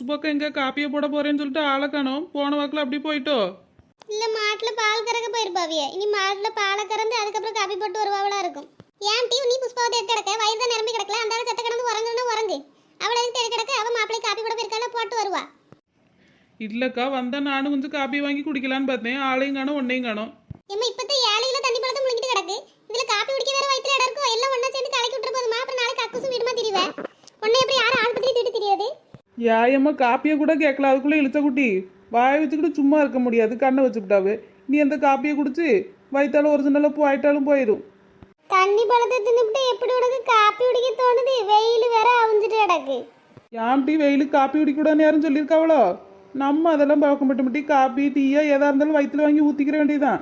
புசுப்பாக்க எங்க காப்பியை போட போறேன்னு சொல்லிட்டு ஆளை காணோம். போன வாக்கில் அப்படி போயிட்டோ? இல்ல மாட்டுல பால் கறக்க போயிருப்பாவிய. இனி மாட்டுல பாலை கறந்து அதுக்கப்புறம் காப்பி போட்டு வருவாவளா இருக்கும். ஏன் டீ நீ புஷ்பாவத்தை எடுத்து கிடக்க? வயது தான் நிரம்பி கிடக்கல. அந்த சத்த கிடந்து உறங்குன்னா உறங்கு. அவளை தேடி கிடக்க? அவ மாப்பிள்ளை காப்பி போட போயிருக்கால போட்டு வருவா. இல்லக்கா வந்தா நானும் கொஞ்சம் காப்பி வாங்கி குடிக்கலான்னு பார்த்தேன். ஆளையும் காணோம் ஒன்னையும் காணோம். ஏம்மா இப்பதான் ஏழையில தண்ணி பழத்தை முழுங்கிட்டு கிடக்கு. இதுல காப்பி குடிக்க வேற வயித்துல இடம் இருக்கும் எல்லாம் ஒண்ணா சேர்ந்து கலக்கி விட்டுற போதுமா அப்புறம் நாளைக்கு அக்குசும் வீடுமா திரிவேன் உன்னை எப்படி யாரும் ஆள் பத்தி திட்டு தெரியாது யாயம்மா காப்பியை கூட கேட்கல. அதுக்குள்ளே இழுத்த குட்டி வாயை வச்சுக்கிட்டு சும்மா இருக்க முடியாது. கண்ணை வச்சுக்கிட்டாவே நீ அந்த காப்பியை குடிச்சு? வயிற்றாலும் ஒரிஜினலாக போயிட்டாலும் போயிடும் தண்ணி பழத்தை தின்னுபிட்டு எப்படி உனக்கு காப்பி குடிக்க தோணுது? வெயில் வேற அவிஞ்சிட்டு கிடக்கு. ஏன்டி வெயிலுக்கு காப்பி குடிக்கூடாதுன்னு யாரும் சொல்லியிருக்காவளோ? நம்ம அதெல்லாம் பார்க்க மட்டும் மட்டும் காப்பி டீயா எதா இருந்தாலும் வயிற்றுல வாங்கி ஊற்றிக்கிற வேண்டியதுதான்.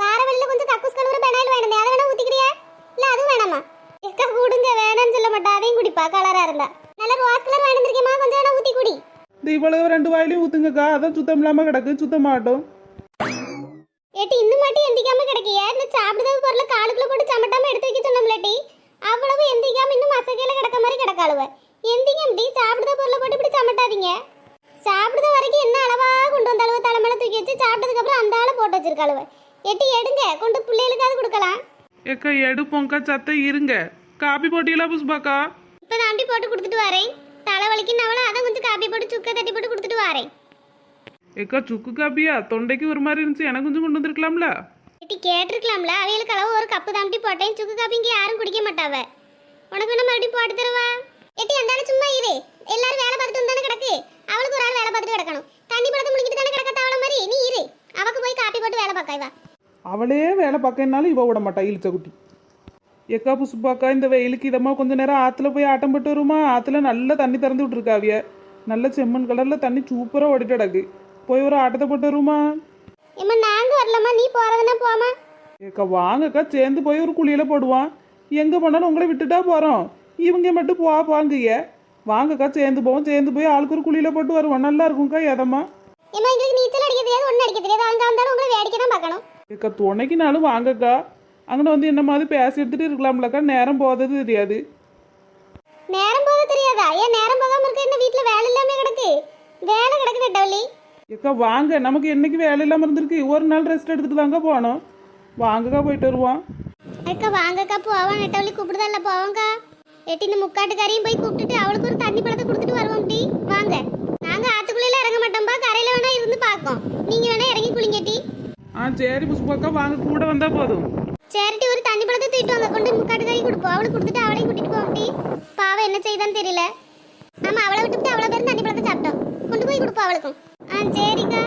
வார வெளில கொஞ்சம் கக்கூஸ் கழுவுற பெனாயில் வேணும். அதை வேணா ஊத்திக்கிறியா? இல்ல அதுவும் வேணாமா? எக்கா கூடுங்க வேணாம்னு சொல்ல மாட்டா. அதையும் குடிப்பா கலரா இருந்தா. நல்ல ரோஸ் கலர் வேணுந்திருக்கேமா கொஞ்சம் வேணா ஊத்தி குடி. இந்த இவ்வளவு ரெண்டு வாயிலையும் ஊற்றுங்கக்கா அதான் சுத்தம் இல்லாமல் கிடக்கு. சுத்தமாகட்டும் ஏட்டி இன்னும் மாட்டி எந்திக்காம கிடக்கிய. இந்த சாப்பிடுறது பொருளை காலுக்குள்ள போட்டு சமட்டாம எடுத்து வைக்க சொன்னோம்லட்டி அவ்வளவு எந்திக்காம இன்னும் மசக்கையில கிடக்க மாதிரி கிடக்காளுவ. எந்திங்க இப்படி சாப்பிடுற பொருளை போட்டு இப்படி சமட்டாதீங்க. சாப்பிடுற வரைக்கும் என்ன அளவா கொண்டு வந்த அளவு தலைமையில தூக்கி வச்சு சாப்பிட்டதுக்கு அப்புறம் அந்த ஆளை போட்டு வச்சிருக்காளுவ. எட்டி எடுங்க. கொண்டு பிள்ளைகளுக்காவது கொடுக்கலாம். ஏக்கா எடுப்போங்க்கா சத்த இருங்க. காப்பி போட்டீங்களா புஷ்பாக்கா இப்போ தாண்டி போட்டு கொடுத்துட்டு வரேன். தலைவலிக்கு நவளை அதை கொஞ்சம் காப்பி போட்டு சுக்க தட்டி போட்டு கொடுத்துட்டு வரேன். ஏக்கா சுக்கு காப்பியா? தொண்டைக்கு ஒரு மாதிரி இருந்துச்சு. எனக்கு கொஞ்சம் கொண்டு வந்திருக்கலாம்ல? எட்டி கேட்டிருக்கலாம்ல. அவைகளுக்கு அளவு ஒரு கப்பு தாண்டி போட்டேன். சுக்கு காப்பி இங்கே யாரும் குடிக்க மாட்டாவ. உனக்கு வேணா மறுபடியும் போட்டு தருவா? எட்டி அந்த ஆளு சும்மா இரு. எல்லாரும் வேலை பார்த்துட்டு தானே கிடக்கு. அவளுக்கு ஒரு ஆள் வேலை பார்த்துட்டு கிடக்கணும். தண்ணி பழத்தை முடிக்கிட்டு தானே கிடக்க தவளை மாதிரி? நீ இரு. அவக்கு போய் காப்பி போட்டு வேலை பார்க்க வா அவளே வேலை பார்க்கனாலும் இவ விட மாட்டா இழுச்ச குட்டி. ஏக்கா புசுப்பாக்கா இந்த வெயிலுக்கு இதமா கொஞ்ச நேரம் ஆத்துல போய் ஆட்டம் போட்டு வருமா? ஆத்துல நல்ல தண்ணி திறந்து விட்டுருக்காவிய. நல்ல செம்மண் கலர்ல தண்ணி சூப்பரா ஓடிட்டு கிடக்கு. போய் ஒரு ஆட்டத்தை போட்டு வருமா? ஏம்மா நாங்க வரலாமா நீ போறதுன்னா போமா ஏக்கா வாங்கக்கா சேர்ந்து போய் ஒரு குழியில போடுவான். எங்க போனாலும் உங்களை விட்டுட்டா போறோம். இவங்க மட்டும் போ வாங்குய வாங்கக்கா சேர்ந்து போவோம். சேர்ந்து போய் ஆளுக்கு ஒரு குழியில போட்டு வருவோம் நல்லா இருக்கும்க்கா எதமா ஏம்மா எங்களுக்கு நீச்சல் அடிக்க தெரியாது ஒன்றும் அடிக்க தெரியாது. அங்கே வந்தாலும் உங்களை வேடிக்கை தான் பார்க்கணும். ஏக்கா துணைக்குனாலும் வாங்கக்கா. அங்கே வந்து என்ன மாதிரி பேசி எடுத்துட்டு இருக்கலாம்லக்கா? நேரம் போகிறது தெரியாது. நேரம் போக தெரியாதா? ஏன் நேரம் போகாம இருக்க? என்ன வீட்ல வேலை இல்லாம கிடக்கு. வேலை கிடக்கு நெட்டவள்ளி ஏக்கா வாங்க. நமக்கு என்னைக்கு வேலை இல்லாமல் இருந்திருக்கு? ஒரு நாள் ரெஸ்ட் எடுத்துட்டு தாங்க போனோம். வாங்கக்கா போயிட்டு வருவோம். அக்கா வாங்கக்கா போவோம். நெட்டவள்ளி கூப்பிடுதல்ல போவோங்க்கா எட்டி இந்த முக்காட்டுக்காரையும் போய் கூப்பிட்டுட்டு அவளுக்கு ஒரு தண்ணி பழத்தை கொடுத்துட்டு வருவோம் டி. வாங்க. நாங்க ஆத்துக்குள்ள இறங்க மாட்டோம்பா. கரையில வேணா இருந்து பார்க்கோம். நீங்க வேணா இறங்கி குளிங்க டி. ஆ சரி புஷ்பாக்கா வாங்க கூட வந்தால் போதும். சரிட்டி ஒரு தண்ணி பழத்தை தூக்கிட்டு வாங்க கொண்டு முக்காட்டுக்காரி கொடுப்போம். அவளுக்கு கொடுத்துட்டு அவளையும் கூட்டிட்டு போவோம் டி பாவம் என்ன செய்தான்னு தெரியல. ஆமா அவளை விட்டுட்டு அவ்வளோ பேரும் தண்ணி பழத்தை சாப்பிட்டோம். கொண்டு போய் கொடுப்போம் அவளுக்கும். ஆ சரிக்கா.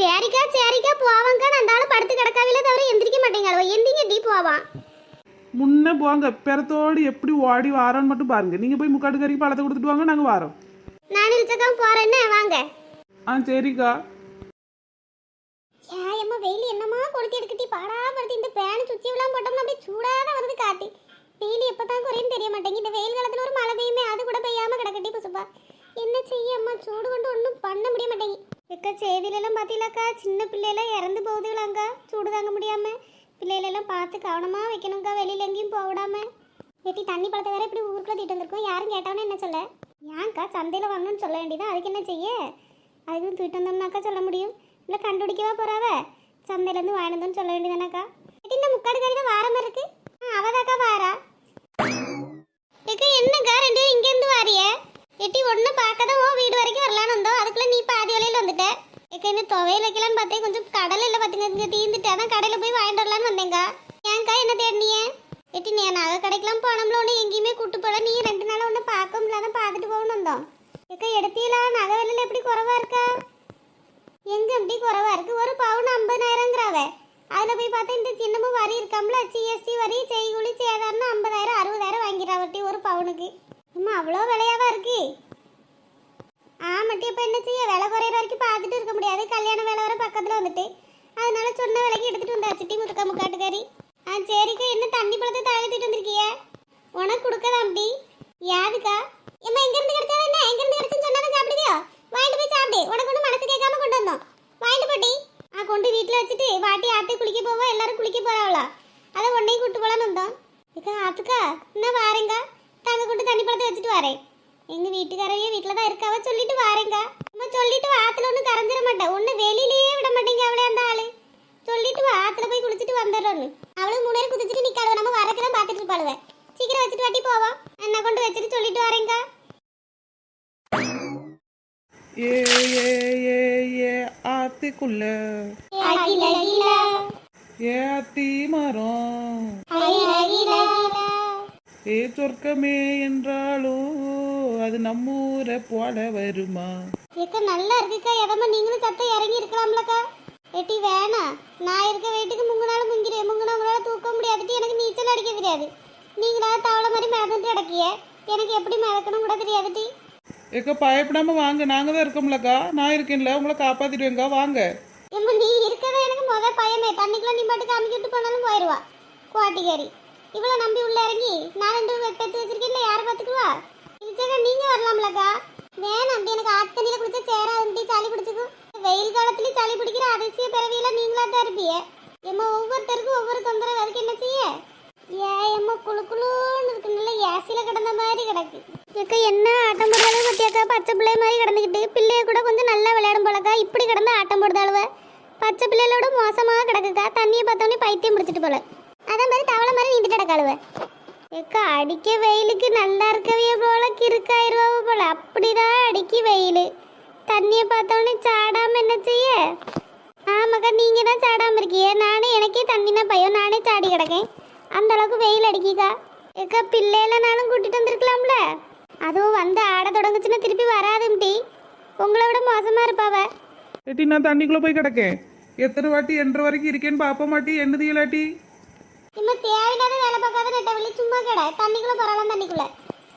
சரிக்கா சரிக்கா போவாங்க்கா நான் அந்த ஆளு படுத்து கிடக்காவில தவிர எந்திரிக்க மாட்டேங்க. எந்திங்க டி போவான் முன்ன போங்க. பெறத்தோடு எப்படி ஓடி வாரோன்னு மட்டும் பாருங்க. நீங்கள் போய் முக்காட்டுக்கறிக்கு பழத்தை கொடுத்துட்டு வாங்க நாங்கள் வாரோம். நான் இழுச்சக்கா போறேன்னு வாங்க. ஆ சரிக்கா. என்னமா கொளுத்தி எடுக்கட்டி பாடாப்படுத்தி இந்த பேனு சுத்தி எல்லாம் போட்டோம்னா அப்படியே சூடாக வருது காட்டி வெயில் எப்போ தான் குறையும் தெரிய மாட்டேங்குது. இந்த வெயில் காலத்தில் ஒரு மழை பெய்யுமே அது கூட பெய்யாமல் கிடக்கட்டி புசுப்பா. என்ன செய்ய அம்மா? சூடு கொண்டு ஒன்றும் பண்ண முடிய மாட்டேங்கி. எக்கா செய்தியிலலாம் பார்த்தீங்களாக்கா சின்ன பிள்ளையெல்லாம் இறந்து போகுதுங்களாங்க்கா சூடு தாங்க முடியாமல் பிள்ளைகளெல்லாம் பார்த்து கவனமாக வைக்கணுங்க்கா வெளியில் எங்கேயும் போக வெட்டி தண்ணி பழத்தை வேற இப்படி ஊருக்குள்ள தீட்டு வந்திருக்கோம். யாரும் கேட்டவனே என்ன சொல்ல? ஏன்க்கா சந்தையில் வாங்கணும்னு சொல்ல வேண்டியதான் அதுக்கு என்ன செய்ய? அதுக்கு தூக்கிட்டு வந்தோம்னாக்கா சொல்ல முடியும். இல்லை கண்டுபிடிக்கவா போறாவ? சந்தையிலேருந்து வாங்கினதுன்னு சொல்ல வேண்டியதானக்கா? இந்த முக்காடு கறி தான் வார மாதிரி இருக்கு அவதாக்கா வாரா. எக்கா என்னக்கா ரெண்டு பேரும் இங்கேருந்து வாரிய? எட்டி ஒன்று பார்க்க தான் வீடு வரைக்கும் வரலான்னு வந்தோம். அதுக்குள்ள நீ பாதி வலையில் வந்துட்ட. எக்கா இந்த துவையில் வைக்கலான்னு பார்த்தே கொஞ்சம் கடை இல்லை பார்த்துங்க இங்கே தீந்துட்டு அதான் கடையில் போய் வாங்கிட்டு வரலான்னு வந்தேங்க ஏன்க்கா என்ன தேடினியே எட்டி நீ நகை கடைக்கெல்லாம் போனோம்ல ஒன்று எங்கேயுமே கூட்டு போல நீ ரெண்டு நாள் ஒன்று பார்க்க முடியல பார்த்துட்டு போகணும் வந்தோம் எக்கா எடுத்தீங்களா நகை விலையில் எப்படி குறவா இருக்கா எங்க அப்படி குறவா இருக்கு? ஒரு பவுன் ஐம்பதாயிரங்கிறாவ. அதுல போய் பார்த்தா இந்த சின்னமும் வரி இருக்காமல? ஜிஎஸ்டி வரி செய்கூலி சேதாரம்னு ஐம்பதாயிரம் அறுபதாயிரம் வாங்கிறாவட்டி ஒரு பவுனுக்கு. அம்மா அவ்வளோ விலையாவா இருக்கு? ஆமாட்டி இப்போ என்ன செய்ய? விலை குறையிற வரைக்கும் பார்த்துட்டு இருக்க முடியாது. கல்யாண வேலை வர பக்கத்தில் வந்துட்டு. அதனால சொன்ன விலைக்கு எடுத்துட்டு வந்தாச்சு டீ முட்டுக்க முக்காட்டுக்காரி. ஆ சரிக்கா என்ன தண்ணி பழத்தை தழுத்திட்டு வந்திருக்கிய? உனக்கு கொடுக்கதாம்டி. யாருக்கா? ஏம்மா எங்கேருந்து கிடைச்சா என்ன? எங்கேருந்து வாங்கிட்டு போய் சாப்பிடு. உனக்கு ஒன்றும் மனசு கேட்காம கொண்டு வந்தோம். வாங்கிட்டு போட்டி ஆ கொண்டு வீட்டில் வச்சுட்டு வாட்டி ஆற்று குளிக்க போவோம் எல்லாரும் குளிக்க போகிறாவளா அதை உன்னையும் கூட்டு போலான்னு வந்தோம். இக்கா ஆத்துக்கா இன்னும் வாரேங்க. தங்க கொண்டு தண்ணி பழத்தை வச்சுட்டு வரேன். எங்கள் வீட்டுக்காரவையே வீட்டில் தான் இருக்காவ சொல்லிட்டு வாரேங்க. நம்ம சொல்லிட்டு ஆற்றுல ஒன்றும் கரைஞ்சிட மாட்டேன் ஒன்று வெளியிலேயே விட மாட்டேங்க அவளே அந்த ஆள். சொல்லிட்டு ஆற்றுல போய் குளிச்சுட்டு வந்துடுறோன்னு. அவளும் மூணு நேரம் குதிச்சுட்டு நிக்காளுவ நம்ம வரக்கெல்லாம் பார்த்துட்டு இருப்பாளுவேன் சீக்கிரம் வச்சுட்டு வாட்டி போவோம் என்ன கொண்டு வச்சுட்டு சொல்லிட்டு வரேங்க. ஏ ஏ ஏ ஏ ஆத்துக்குள்ள. ஏ அத்தி மரம். ஏ சொர்க்கமே என்றாலும் அது நம்ம ஊரை போல வருமா? ஏக்கா நல்லா இருக்குக்கா. எதமா நீங்களும் சத்தம் இறங்கி இருக்கலாம்லக்கா. எட்டி வேணாம் நான் இருக்க வீட்டுக்கு முங்கினாலும் முங்கிறேன் முங்கினா உங்களால தூக்க முடியாதுட்டு எனக்கு நீச்சல் அடிக்க தெரியாது. நீங்களா தவளை மாதிரி மிதந்துட்டு கிடக்கிய. எனக்கு எப்படி மிதக்கணும் கூட தெரியாதுட்டி. ஏக்கா பயப்படாம வாங்க. நாங்க தான் இருக்கோம்லக்கா. நான் இருக்கேன்ல. உங்களை காப்பாத்திடுவேங்கா வாங்க. எம்ம நீ இருக்கவே எனக்கு முத பயமே தண்ணிக்குள்ள நீ பாட்டு காமிக்கிட்டு போனாலும் போயிடுவா குவாட்டிக்காரி இவ்வளோ நம்பி உள்ள இறங்கி நான் ரெண்டு பெற்று வச்சிருக்கேன்ல. யார் பார்த்துக்குவா? இதுக்காக நீங்க வரலாம்லக்கா. வேணாம் அப்படி எனக்கு ஆத்தண்ணில குடிச்சா சேராதுன்ட்டு சளி பிடிச்சிக்கும். வெயில் காலத்துலயும் சளி பிடிக்கிற அதிசய பிறவியில் நீங்களா தான் இருப்பீங்க. எம்மா ஒவ்வொருத்தருக்கும் ஒவ்வொரு தொந்தரவு. அதுக்கு என்ன செய்ய? ஏ எம்மா குழு குழுன்னு இருக்கு நல்ல கிடந்த மாதிரி கிடக்கு. ஏக்கா என்ன ஆட்டம் போடுறது பத்தியாக்கா பச்சை பிள்ளை மாதிரி கிடந்துக்கிட்டு பிள்ளைய கூட கொஞ்சம் நல்லா விளையாடும் போலக்கா இப்படி கிடந்து ஆட்டம் போடுதாளுவ பச்சை பிள்ளைகளோட மோசமாக கிடக்குக்கா. தண்ணியை பார்த்தோன்னே பைத்தியம் பிடிச்சிட்டு போல. அதே மாதிரி தவளை மாதிரி நீந்துட்டு கிடக்காளுவ. ஏக்கா அடிக்க வெயிலுக்கு நல்லா இருக்கவே போல. கிறுக்காயிருவாவ போல. அப்படிதான் அடிக்கி வெயில். தண்ணியை பார்த்தோன்னே சாடாமல் என்ன செய்ய? ஆமாக்கா நீங்க தான் சாடாமல் இருக்கீங்க. நானே எனக்கே தண்ணினா பயம். நானே சாடி கிடக்கேன். அந்த அளவுக்கு வெயில் அடிக்கிக்கா. ஏக்கா பிள்ளைகளனாலும் கூட்டிட்டு வந்திருக்கலாம்ல? அதுவும் வந்து ஆட தொடங்குச்சுன்னா திருப்பி வராதும்டி. உங்களை விட மோசமா இருப்பாவ. ஏட்டி நான் தண்ணிக்குள்ள போய் கிடக்கேன். எத்தனை வாட்டி என்ற வரைக்கும் இருக்கேன்னு பாப்ப மாட்டி என்னது இல்லாட்டி? இம்மா தேவையில்லாத வேலை பார்க்காத நெட்டவள்ளி சும்மா கடை. தண்ணிக்குள்ள பரவாயில்ல தண்ணிக்குள்ள.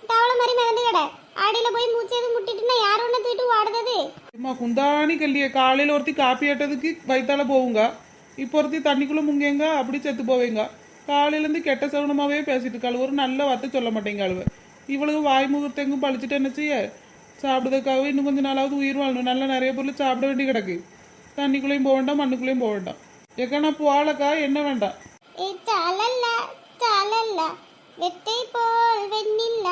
தவளை மாதிரி மிதந்து கடை. அடியில போய் மூச்சு எதுவும் முட்டிட்டுனா யாரும் ஒன்று தூக்கிட்டு ஓடுறது? அம்மா குந்தாணி கல்லிய காலையில ஒருத்தி காப்பி ஆட்டதுக்கு வயித்தால போவுங்க. இப்போ ஒருத்தி தண்ணிக்குள்ள முங்கேங்க அப்படி செத்து போவேங்க. காலையில இருந்து கெட்ட சகுனமாவே பேசிட்டு இருக்காள். ஒரு நல்ல வார்த்தை சொல்ல மாட்டேங்க அழுவ. இவளுக்கு வாய் முகூர்த்தெங்கும் பழிச்சிட்டு என்ன செய்ய சாப்பிடுறதுக்காக இன்னும் கொஞ்சம் நாளாவது உயிர் வாழணும் நல்லா நிறைய பொருள் சாப்பிட வேண்டி கிடக்கு தண்ணிக்குள்ளேயும் போக வேண்டாம் மண்ணுக்குள்ளேயும் போக வேண்டாம் ஏக்கா நான் போகலக்கா என்ன வேண்டாம் ஏய் சாலல்ல சாலல்ல வெட்டை போல் வெண்ணில்ல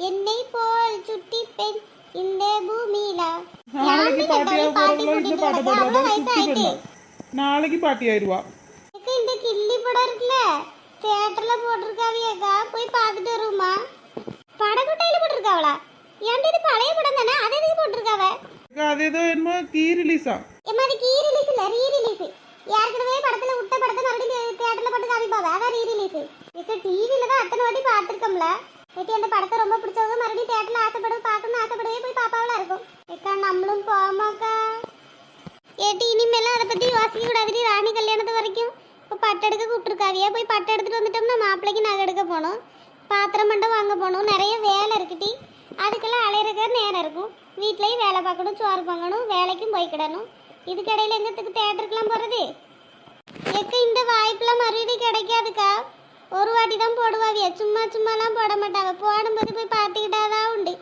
என்னை போல் சுட்டி பெண் இந்த பூமியில நாளைக்கு பாட்டியா பாட்டி போறவங்களோ இந்த கூட்டிட்டு பாட்டை கிடக்கு, அவ்வளவு பாடுறதா சுத்தி வயசாயிட்டு. பெண்ணா நாளைக்கு பாட்டி ஆயிடுவா ஏக்கா, இந்த கிள்ளி படம் இருக்குல்ல தியேட்டர்ல போட்டிருக்காவியக்கா போய் பார்த்துட்டு வருமா படகுட்டையில போட்டிருக்காவளா? ஏன்டி இது பழைய படம் தானே? அதை எதுக்கு போட்டிருக்காவ? அது ஏதோ என்னமோ கீ ரிலீஸா எம்மா அது கீ ரிலீஸ் இல்ல ரீ ரிலீஸ் ஏற்கனவே படத்துல விட்ட படத்தை மறுபடியும் தியேட்டர்ல போட்டு காமிப்பாவ அதான் ரீ ரிலீஸ் இப்போ டிவில தான் அத்தனை வாட்டி பார்த்துருக்கோம்ல. ஏட்டி அந்த படத்தை ரொம்ப பிடிச்சவங்க மறுபடியும் தியேட்டர்ல ஆசைப்படு பார்க்கணும்னு ஆசைப்படவே போய் பாப்பாவளா இருக்கும். ஏக்கா நம்மளும் போமாக்கா ஏட்டி இனிமேலாம் அதை பத்தி யோசிக்க கூடாதுடி ராணி கல்யாணத்து வரைக்கும். இப்போ பட்டு எடுக்க கூப்பிட்டுருக்காவியா? போய் பட்டு எடுத்துட்டு வந்துட்டோம்னா மாப்பிள்ளைக்கு நகை எடுக்க போகணும். பாத்திரம் மட்டும் வாங்க போகணும். நிறைய வேலை இருக்குட்டி அதுக்கெல்லாம் அலையிறக்க நேரம் இருக்கும். வீட்லேயும் வேலை பார்க்கணும் சோறு பார்க்கணும் வேலைக்கும் போய்க்கிடணும் இதுக்கடையில் எங்கத்துக்கு தேட்டருக்குலாம் போகிறது எக்க இந்த வாய்ப்புலாம் மறுபடியும் கிடைக்காதுக்கா. ஒரு வாட்டி தான் போடுவாவிய. சும்மா சும்மாலாம் போட மாட்டாவ. போடும்போது போய் பார்த்துக்கிட்டாதான் உண்டு.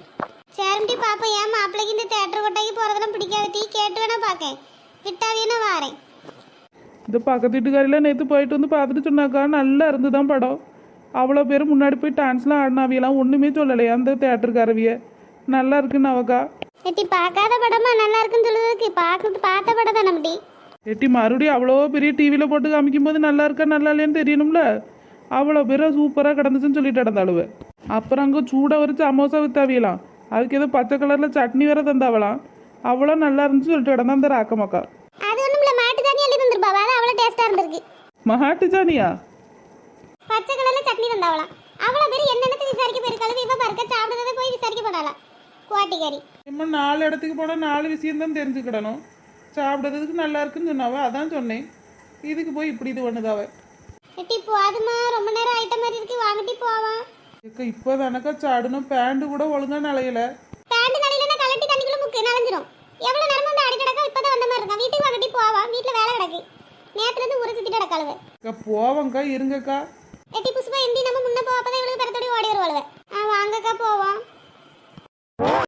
சேரண்டி பாப்பா ஏன் மாப்பிள்ளைக்கு இந்த தேட்டர் கொட்டைக்கு போகிறதெல்லாம் பிடிக்காது டீ. கேட்டு வேணா பார்க்கேன் விட்டாவியனா வாரேன். இந்த பக்கத்து வீட்டுக்காரில நேற்று போயிட்டு வந்து பார்த்துட்டு சொன்னாக்கா நல்லா இருந்து தான் படம். அவ்வளோ பேர் முன்னாடி போய் டான்ஸ்லாம் ஆடினாவியெல்லாம் ஒன்றுமே சொல்லலையா அந்த தேட்டருக்காரவிய நல்லா இருக்குன்னு அவக்கா எட்டி பார்க்காத படமா? நல்லா இருக்குன்னு சொல்லுறதுக்கு பார்க்க பார்த்த படம் தானே முடி எட்டி மறுபடியும் அவ்வளோ பெரிய டிவியில் போட்டு காமிக்கும் போது நல்லா இருக்கா நல்லா இல்லையான்னு தெரியணும்ல? அவ்வளோ பேரும் சூப்பராக கிடந்துச்சுன்னு சொல்லிட்டு நடந்தாளுவ அப்புறம் அங்கே சூடாக ஒரு சமோசா வித்தாவியலாம். அதுக்கு ஏதோ பச்சை கலரில் சட்னி வேற தந்தாவலாம். அவ்வளோ நல்லா இருந்துச்சு சொல்லிட்டு கிடந்தா அந்த ராக்கமாக்கா. அது ஒன்றும் இல்லை மாட்டு தண்ணி எழுதி அவ்வளோ டேஸ்ட்டாக இருந்திருக்கு. மகாட்டு ஜானியா பச்சை கலர்ல சட்னி தந்தாவலாம் அவ்வளோ பேர் என்னென்னத்து விசாரிக்க போயிருக்காளு இவ பறக்க சாப்பிடுறதை போய் விசாரிக்க போனாலாம் குவாட்டிக்காரி. நம்ம நாலு இடத்துக்கு போனால் நாலு விஷயம்தான் தெரிஞ்சுக்கிடணும். சாப்பிட்றதுக்கு நல்லா இருக்குன்னு சொன்னாவ? அதான் சொன்னேன். இதுக்கு போய் இப்படி இது பண்ணுதாவ? எட்டி போதுமா ரொம்ப நேரம் ஆயிட்ட மாதிரி இருக்கு. வாங்கிட்டு போவான் ஏக்கா இப்போ தானக்கா சாடணும் பேண்ட் கூட ஒழுங்கா நலையல. பேண்ட் நடையில கலட்டி தண்ணிக்குள்ள முக்கு நனைஞ்சிரும் எவ்வளோ நேரம் வந்து அடி கிடக்கா இப்பதான் வந்த மாதிரி இருக்கான் வீட்டுக்கு வாங்கிட்டு போவான் வீட்டில் வேலை கிடக்கு. நேத்துல இருந்து ஊரை சுத்திட்டு கிடக்காளுவ. அக்கா போவங்க்கா இருங்கக்கா. எட்டி புஷ்பா எந்தி நம்ம முன்ன போ அப்பதான் இவளுக்கு பெறத்தோடி ஓடி வருவாளுவ. வாங்கக்கா போவோம்.